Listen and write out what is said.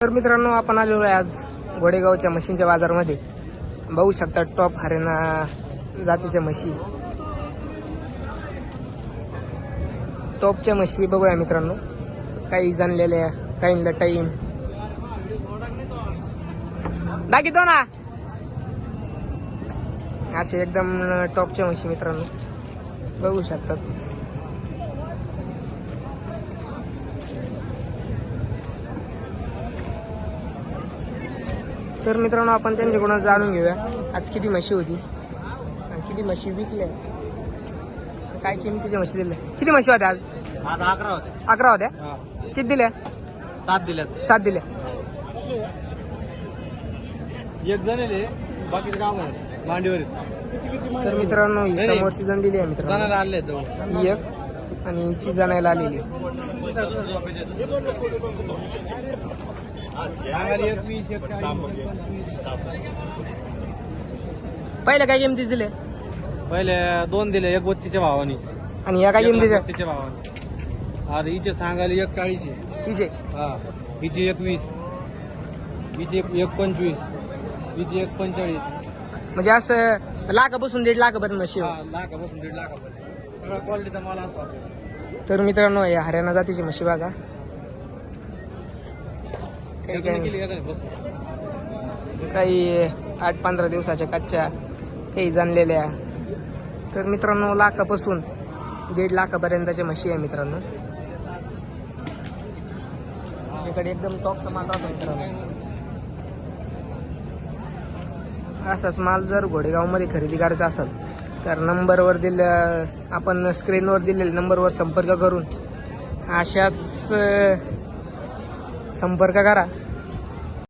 तर मित्रांनो आपण आलेलो आहे आज घोडेगावच्या म्हशींच्या बाजारमध्ये. बघू शकता टॉप हरियाणा जातीच्या म्हशी. टॉपच्या म्हशी बघूया मित्रांनो. काही जाणलेल्या काहींना टाईम दाखितो ना. असे एकदम टॉपच्या म्हशी मित्रांनो. बघू शकतात तर मित्रांनो आपण त्यांच्याकडून जाणून घेऊया. आज किती म्हशी होती? आणि किती म्हशी विकल्या? काय किमतीच्या म्हशी दिल्या? किती म्हशी होत्या आज? आज अकरा होते अकरा होत्या? किती दिल्या? सात दिल्यात. सात दिल्या. एक जण बाकीचे काम मांडीवर तर मित्रांनो ही. समोरची जण दिली आहे मित्रांनो. एक. आणि हिची जणायला आलेली. पहिल्या काय किमतीच दिले? पहिले दोन दिले एक बत्तीच्या भावानी. आणि या काय किमतीच्या बत्तीच्या भावानी. आता हिचे सांगायला एक चाळीस आहे. हिचे? हा हिची एक वीस हिची एक एक पंचवीस हिची एक पंचेचाळीस. म्हणजे असं लाखापासून दीड लाखापर्यंत म्हशी आहे. लाखापासून दीड लाखापर्यंत क्वालिटीचा माल असतो आपल्याकडे. तर मित्रांनो या हरियाणा जातीची म्हशी बघा. काही एक नाही केली काही का बस काही आठ पंधरा दिवसाच्या कच्च्या काही जाणलेल्या तर मित्रांनो लाखापासून दीड लाखापर्यंतच्या म्हशी आहे मित्रांनो. इकडे एकदम टॉप सामान राहतो मित्रांनो. असाच माल जर घोडेगावमध्ये खरेदी करायचा असेल तर नंबरवर दिलं आपण स्क्रीनवर दिलेल्या नंबरवर संपर्क करून अशाच संपर्क करा.